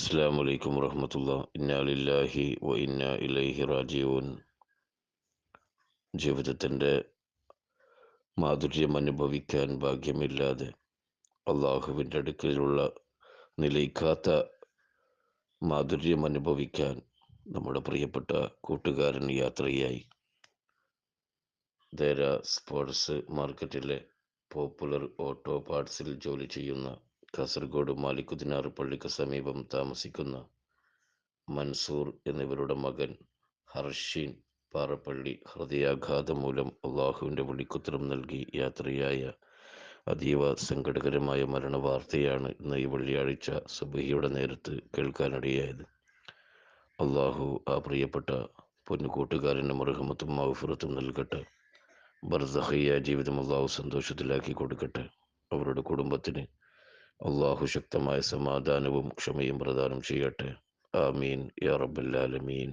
അസ്സാം വലൈക്കും വറഹമത്തുള്ള ഇന്നാലില്ലാഹി വ ഇന്ന ഇലൈഹി റാജിഊൻ ജീവിതത്തിന്റെ മാധുര്യം അനുഭവിക്കാൻ ഭാഗ്യമില്ലാതെ അള്ളാഹുവിന്റെ അടുക്കലുള്ള നിലയിക്കാത്ത മാധുര്യം അനുഭവിക്കാൻ നമ്മുടെ പ്രിയപ്പെട്ട കൂട്ടുകാരൻ യാത്രയായി. ദേര സ്പോർട്സ് മാർക്കറ്റിലെ പോപ്പുലർ ഓട്ടോ പാർട്സിൽ ജോലി ചെയ്യുന്ന കാസർഗോഡ് മാലിക്കുദിനാർ പള്ളിക്ക് സമീപം താമസിക്കുന്ന മൻസൂർ എന്നിവരുടെ മകൻ ഹർഷീൻ പാറപ്പള്ളി ഹൃദയാഘാതം മൂലം അള്ളാഹുവിന്റെ വിളിക്കുത്തരം നൽകി യാത്രയായ അതീവ സങ്കടകരമായ മരണവാർത്തയാണ് ഇന്ന് ഈ വെള്ളിയാഴ്ച സുബഹിയുടെ നേരത്ത് കേൾക്കാനിടയായത്. അള്ളാഹു ആ പ്രിയപ്പെട്ട പൊന്നുകൂട്ടുകാരന്റെ മൃഹമത്തും മൗഫുറത്തും നൽകട്ടെ. ബർദഹയ്യ ജീവിതം അള്ളാഹു സന്തോഷത്തിലാക്കി കൊടുക്കട്ടെ. അവരുടെ കുടുംബത്തിന് അള്ളാഹു ശക്തമായ സമാധാനവും ക്ഷമയും പ്രദാനം ചെയ്യട്ടെ. ആമീൻ. യാ റബ്ബല്ലാലമീൻ